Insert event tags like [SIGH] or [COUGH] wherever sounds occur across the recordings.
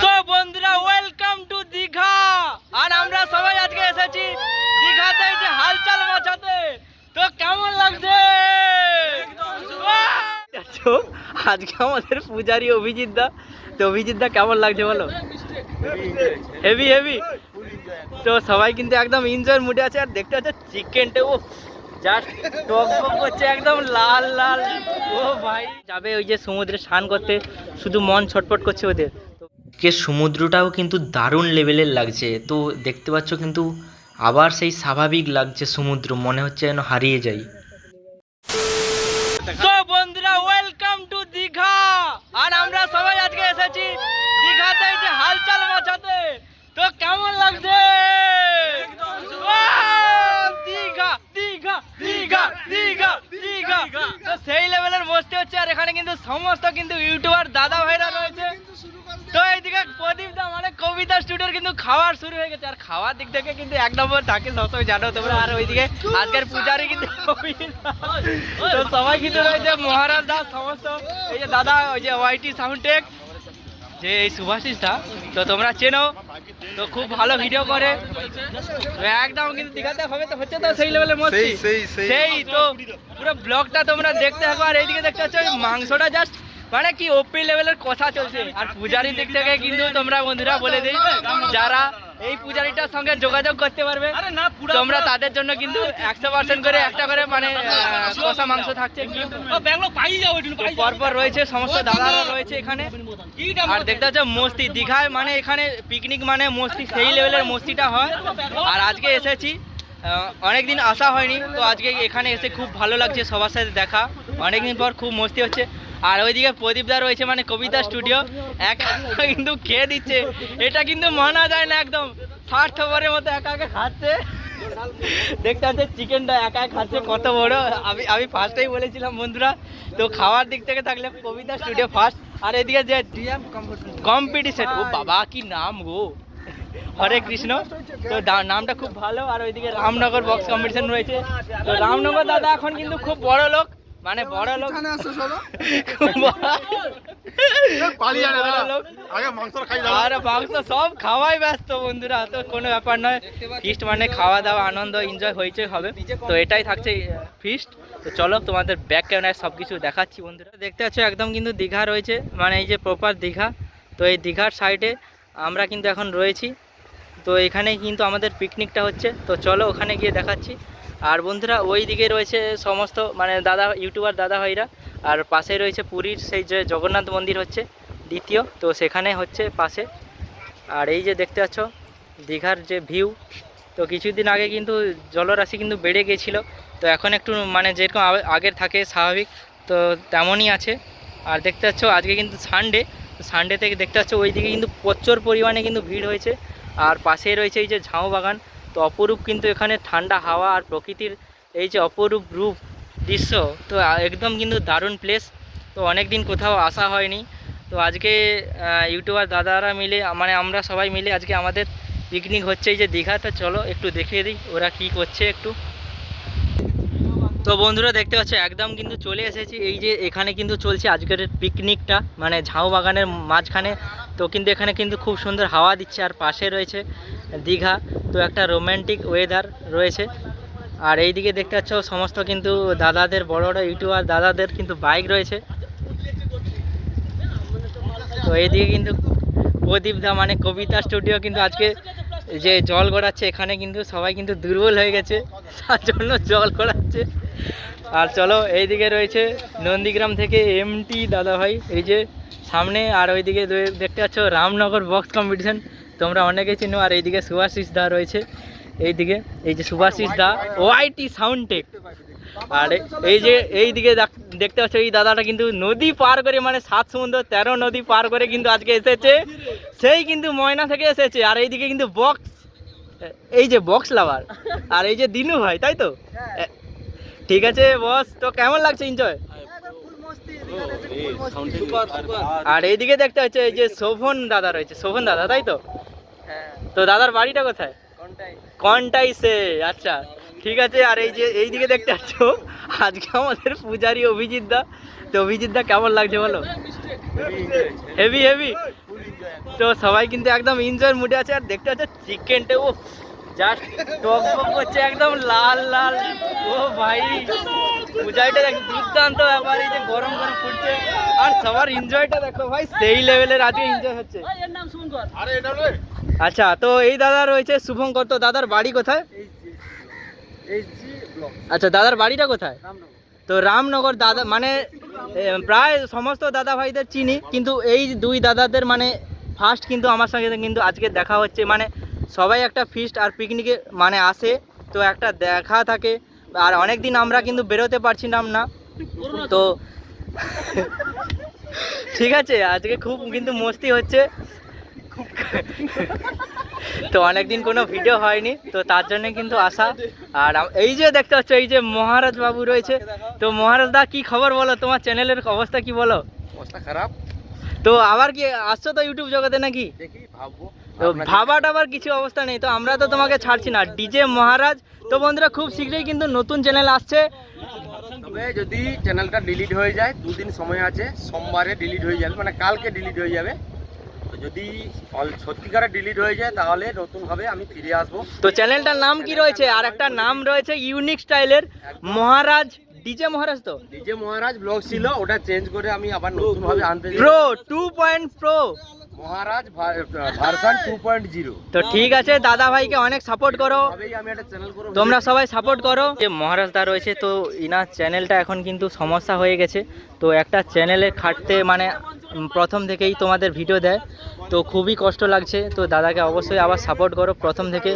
So বন্ধুরা welcome to Digha. আর আমরা সবাই আজকে এসেছি দীঘাতে যে হালচাল বাঁচাতে তো কেমন লাগছে? আজকে আমাদের পূজারি অভিজিৎ দা। তো অভিজিৎ দা, কেমন লাগছে বলো? হেভি হেভি তো সবাই কিন্তু একদম এনজয়ের মুডে আছে। আর দেখতে পাচ্ছ চিকেনটা ও জাস্ট টক করছে, একদম লাল লাল। ও ভাই, যাবে ওই যে সমুদ্রে স্নান করতে। শুধু মন ছটফট করছে ওদের। যে সমুদ্রটাও কিন্তু দারুণ লেভেলের লাগছে। তো দেখতে পাচ্ছ কিন্তু আবার সেই স্বাভাবিক লাগছে সমুদ্র, মনে হচ্ছে যেন হারিয়ে যাই। বন্ধুরা ওয়েলকাম টু দীঘা! আর আমরা সবাই আজকে এসেছি দীঘাতে যে হালচাল বাঁচাতে তো কেমন লাগছে? তো সেই লেভেলের বসতে হচ্ছে, আর এখানে কিন্তু সমস্ত কিন্তু ইউটিউবার দাদা ভাইরা রয়েছে। তো এইদিকে প্রদীপ দা মানে কবিতা স্টুডিওর কিন্তু খাওয়ার শুরু হয়ে গেছে। আর খাওয়ার দিক থেকে কিন্তু এক নম্বর থাকে সবসময় জানো তোমরা আর ওইদিকে আজকের পূজারি কিন্তু তো সবাই কিন্তু রয়েছে মহারাজ দাস সমস্ত এই যে দাদা ওই যে ওয়াইটি সাউন্ড টেক যে এই সুভাষিসটা তো তোমরা চেনো তো খুব ভালো ভিডিও করে। একদম কিন্তু দীঘাতে হবে তো হচ্ছে তো সেই লেভেলের মস্তি। সেই, তো পুরো ব্লগটা তোমরা দেখতে থাকো আর এইদিকে দেখতে পাচ্ছ মাংসটা জাস্ট মানে কি ওপি লেভেলের কথা চলছে। আর পূজারি দিক থেকে কিন্তু তোমরা বন্ধুরা বলে দিই যারা এই পূজারিটার সঙ্গে যোগাযোগ করতে পারবে তোমরা তাদের জন্য কিন্তু একশো পার্সেন্ট করে একটা করে মানে কষা মাংস থাকছে। পরপর রয়েছে সমস্ত দাদারা রয়েছে এখানে। আর দেখতে পাচ্ছ মস্তি। দীঘায় মানে এখানে পিকনিক মানে মস্তি সেই লেভেলের মস্তিটা হয়। আর আজকে এসেছি অনেকদিন আসা হয়নি তো আজকে এখানে এসে খুব ভালো লাগছে সবার সাথে দেখা। অনেকদিন পর খুব মস্তি হচ্ছে। আর ওইদিকে প্রদীপদা রয়েছে মানে কবিতা স্টুডিও একা কিন্তু খেয়ে দিচ্ছে। এটা কিন্তু মানা যায় না একদম। স্বার্থপরের মতো একা একা খাচ্ছে। দেখতে পাচ্ছে চিকেনটা একা একা খাচ্ছে কত বড়। আমি আমি ফার্স্টেই বলেছিলাম বন্ধুরা। তো খাওয়ার দিক থেকে থাকলে কবিতা স্টুডিও ফার্স্ট আর এদিকে যে কম্পিটিশন ও বাবা কি নাম গো? হরে কৃষ্ণ। তো নামটা খুব ভালো। আর ওইদিকে রামনগর বক্স কম্পিটিশন রয়েছে। তো রামনগর দাদা এখন কিন্তু খুব বড় লোক। মানে বড় লোক দাও আর মাংস সব খাওয়াই ব্যস্ত বন্ধুরা তো কোনো ব্যাপার নয়। ফিস্ট মানে খাওয়া দাওয়া আনন্দ এনজয় হইচই হবে। তো এটাই থাকছে ফিস্ট তো চলো তোমাদের ব্যাক ক্যামেরায় সব কিছু দেখাচ্ছি বন্ধুরা। দেখতে পাচ্ছ একদম কিন্তু দীঘা রয়েছে মানে এই যে প্রপার দীঘা। তো এই দীঘার সাইডে আমরা কিন্তু এখন রয়েছি। তো এখানে কিন্তু আমাদের পিকনিকটা হচ্ছে। তো চলো ওখানে গিয়ে দেখাচ্ছি। আর বন্ধুরা, ওই দিকে রয়েছে সমস্ত মানে দাদা, ইউটিউবার দাদা ভাইরা, আর পাশে রয়েছে পুরীর সেই যে জগন্নাথ মন্দির হচ্ছে, দ্বিতীয়, তো সেখানে হচ্ছে পাশে। আর এই যে দেখতে পাচ্ছ, দীঘার যে ভিউ তো কিছুদিন আগে কিন্তু জলরাশি কিন্তু বেড়ে গিয়েছিল তো এখন একটু মানে যেরকম আগে- আগের থাকে স্বাভাবিক, তো তেমনই আছে। আর দেখতে পাচ্ছ, আজকে কিন্তু সানডে সানডে থেকে দেখতে পাচ্ছ, ওইদিকে কিন্তু প্রচুর পরিমাণে কিন্তু ভিড় হয়েছে। আর পাশেই রয়েছে এই যে ঝাউ বাগান তো অপরূপ কিন্তু এখানে ঠান্ডা হাওয়া আর প্রকৃতির এই যে অপরূপ রূপ দৃশ্য, তো একদম কিন্তু দারুণ প্লেস তো অনেক দিন কোথাও আসা হয়নি। তো আজকে ইউটিউবার দাদারা মিলে মানে আমরা সবাই মিলে আজকে আমাদের পিকনিক হচ্ছে এই যে দীঘাতে চলো একটু দেখিয়ে দিই ওরা কি করছে একটু। তো বন্ধুরা দেখতে পাচ্ছ, একদম কিন্তু চলে এসেছি। এই যে এখানে কিন্তু চলছে আজকের পিকনিকটা মানে ঝাউ বাগানের মাঝখানে। তো কিন্তু এখানে কিন্তু খুব সুন্দর হাওয়া দিচ্ছে আর পাশে রয়েছে দীঘা। তো একটা রোম্যান্টিক ওয়েদার রয়েছে। আর এইদিকে দেখতে পাচ্ছ, সমস্ত কিন্তু দাদাদের, বড় বড় ইউটিউবার দাদাদের কিন্তু বাইক রয়েছে। তো এইদিকে কিন্তু প্রদীপ দা মানে কবিতা স্টুডিও কিন্তু আজকে যে জল গড়াচ্ছে, এখানে কিন্তু সবাই কিন্তু দুর্বল হয়ে গেছে। তার জন্য জল গড়াচ্ছে। আর চলো, এইদিকে রয়েছে নন্দীগ্রাম থেকে এমটি দাদা ভাই এই যে সামনে, আর ওইদিকে দেখতে পাচ্ছ, রামনগর বক্স কম্পিটিশন তোমরা অনেকে চিনো আর এইদিকে সুভাষিস দা রয়েছে। এইদিকে এই যে সুভাষিস দা ওআইটি সাউন্ড টেক আর এই যে এই দিকে দেখ- দেখতে পাচ্ছ এই দাদাটা কিন্তু নদী পার করে মানে সাত সমুদ্র তেরো নদী পার করে কিন্তু আজকে এসেছে। সেই কিন্তু ময়না থেকে এসেছে আর এইদিকে কিন্তু বক্স এই যে বক্স লাভার আর এই যে দিনু ভাই তাই তো? ঠিক আছে বস তো কেমন লাগছে এনজয় আর এইদিকে দেখতে হচ্ছে এই যে শোভন দাদা রয়েছে শোভন দাদা তাই তো? তো দাদার বাড়িটা কোথায়? কনটাই। সে আচ্ছা। ঠিক আছে আর এই যে এইদিকে দেখতে পাচ্ছ আজকে আমাদের পূজারি অভিজিৎ দা। তো অভিজিৎ দা কেমন লাগছে বলো? হেভি হেভি তো সবাই কিন্তু একদম এনজয়ের মুডে আছে আর দেখতে পাচ্ছ চিকেনটা ও জাস্ট টক করছে একদম লাল লাল। ও ভাই। পূজাইটা দেখ দুর্দান্ত ব্যাপার এই যে গরম গরম ফুটছে আর সবার এনজয়টা দেখো ভাই সেই লেভেলের আজকে এনজয় হচ্ছে। আরে এটা রে আচ্ছা তো এই দাদা রয়েছে শুভঙ্কর তো দাদার বাড়ি কোথায়? আচ্ছা দাদার বাড়িটা কোথায়? তো রামনগর দাদা মানে প্রায় সমস্ত দাদা ভাইদের চিনি কিন্তু এই দুই দাদাদের মানে ফার্স্ট কিন্তু আমার সঙ্গে কিন্তু আজকে দেখা হচ্ছে। মানে সবাই একটা ফিস্ট আর পিকনিকে মানে আসে তো একটা দেখা থাকে। আর অনেক দিন আমরা কিন্তু বেরোতে পারছিলাম না। তো [LAUGHS] ঠিক আছে আজকে খুব কিন্তু মস্তি হচ্ছে। [LAUGHS] তো অনেকদিন কোনো ভিডিও হয়নি তো তার জন্য কিন্তু আসা আর এই যে দেখতে পাচ্ছ এই যে মহারাজ বাবু রয়েছে। তো মহারাজ দা কি খবর বলো? তোমার চ্যানেলের অবস্থা কি বলো? অবস্থা খারাপ। তো আবার কি আসছো তো ইউটিউব জগতে নাকি? দেখি ভাববো। ভাবা টাবার কিছু অবস্থা নেই। তো আমরা তো তোমাকে ছাড়ছি না। ডিজে মহারাজ তো বন্ধুরা খুব শীঘ্রই কিন্তু নতুন চ্যানেল আসছে। তবে যদি চ্যানেলটা ডিলিট হয়ে যায় দুদিন সময় আছে সোমবারে ডিলিট হয়ে যাবে মানে কালকে ডিলিট হয়ে যাবে। তো যদি সত্যিকারে ডিলিট হয়ে যায় তাহলে নতুন নতুনভাবে আমি ফিরে আসব। তো চ্যানেলটার নাম কি রয়েছে? আর একটা নাম রয়েছে ইউনিক স্টাইলের মহারাজ ডিজে মহারাজ তো? ডিজে মহারাজ ব্লগ ছিল ওটা চেঞ্জ করে আমি আবার নতুনভাবে আনতে চাই প্রো টু পয়েন্ট প্রো মহারাজ ভার্সন জিরো তো ঠিক আছে দাদা ভাইকে অনেক সাপোর্ট করো। তবেই আমি একটা চ্যানেল করব। তোমরা সবাই সাপোর্ট করো। যে মহারাজ দা রয়েছে তো ইনার চ্যানেলটা এখন কিন্তু সমস্যা হয়ে গেছে। তো একটা চ্যানেলে খাটতে মানে প্রথম থেকেই তোমাদের ভিডিও দেয়। তো খুবই কষ্ট লাগছে। তো দাদাকে অবশ্যই আবার সাপোর্ট করো প্রথম থেকে।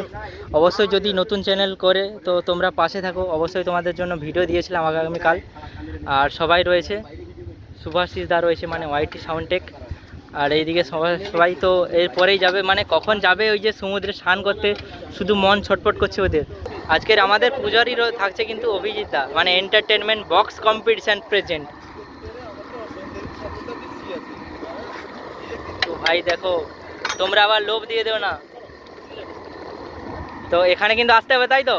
অবশ্যই যদি নতুন চ্যানেল করে তো তোমরা পাশে থাকো। অবশ্যই তোমাদের জন্য ভিডিও দিয়েছিলাম আগামীকাল। আর সবাই রয়েছে। সুভাষিস দা রয়েছে মানে ওয়াইটি সাউন্ডটেক আর এইদিকে সবাই সবাই তো এরপরেই যাবে। মানে কখন যাবে ওই যে সমুদ্রে স্নান করতে? শুধু মন ছটফট করছে ওদের। আজকের আমাদের পূজারই থাকছে কিন্তু অভিজিৎ দা মানে এন্টারটেনমেন্ট বক্স কম্পিটিশান প্রেজেন্ট তো ভাই দেখো তোমরা আবার লোভ দিয়ে দেও না। তো এখানে কিন্তু আসতে হবে তাই তো?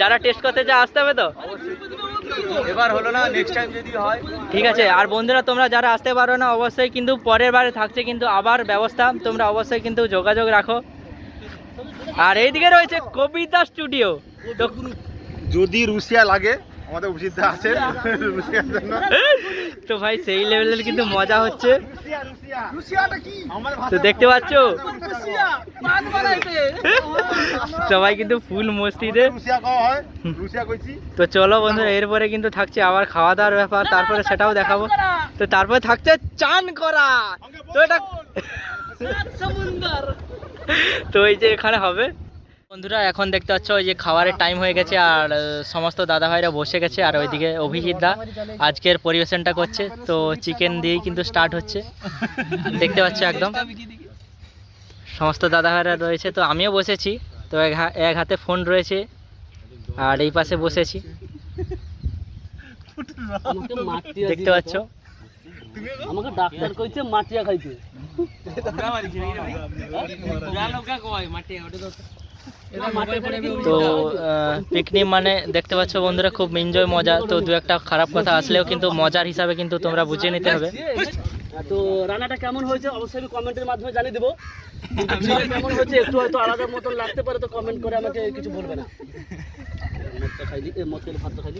যারা টেস্ট করতে যা আসতে হবে তো? এবার হলো না নেক্সট টাইম যদি হয়। ঠিক আছে আর বন্ধুরা তোমরা যারা আসতে পারো না অবশ্যই কিন্তু পরের বারে থাকছে কিন্তু আবার ব্যবস্থা। তোমরা অবশ্যই কিন্তু যোগাযোগ রাখো। আর এইদিকে রয়েছে কবিতা স্টুডিও যদি রুশিয়া লাগে আমাদের উচিত আছে [LAUGHS] তো ভাই সেই লেভেলের কিন্তু মজা হচ্ছে। রুশিয়াটা কি? আমাদের তো দেখতে পাচ্ছ? সবাই [LAUGHS] কিন্তু ফুল মস্তিতে। হয়। তো চলো বন্ধুরা এরপরে কিন্তু থাকছে আবার খাওয়া দাওয়ার ব্যাপার তারপরে সেটাও দেখাবো। তো তারপরে থাকছে চান করা। তো এটা [LAUGHS] তো এই যে এখানে হবে। বন্ধুরা এখন দেখতে পাচ্ছ ওই যে খাবারের টাইম হয়ে গেছে আর সমস্ত দাদা ভাইরা বসে গেছে আর ওইদিকে অভিজিৎ দা আজকের পরিবেশনটা করছে। তো চিকেন দিয়েই কিন্তু স্টার্ট হচ্ছে। দেখতে পাচ্ছ একদম। সমস্ত দাদা ভাইরা রয়েছে তো আমিও বসেছি। তো এক হাতে ফোন রয়েছে আর এই পাশে বসেছি। দেখতে পাচ্ছ? আমাকে ডাক্তার কইছে মাটিয়া খাইতে। [LAUGHS] তো পিকনিক মানে দেখতে পাচ্ছ বন্ধুরা খুব এনজয় মজা। তো দু একটা খারাপ কথা আসলেও কিন্তু মজার হিসাবে কিন্তু তোমরা বুঝে নিতে হবে। তো রান্নাটা কেমন হয়েছে? অবশ্যই আমি কমেন্টের মাধ্যমে জানিয়ে দেবো। কেমন হয়েছে একটু হয়তো আলাদা মতন লাগতে পারে তো কমেন্ট করে আমাকে কিছু বলবে না। মদটা খাই দি এ, মদ খেলে খাই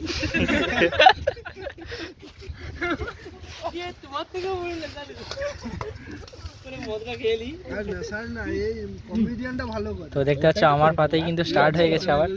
তো দেখতে পাচ্ছ আমার পাতেই কিন্তু স্টার্ট হয়ে গেছে আবার।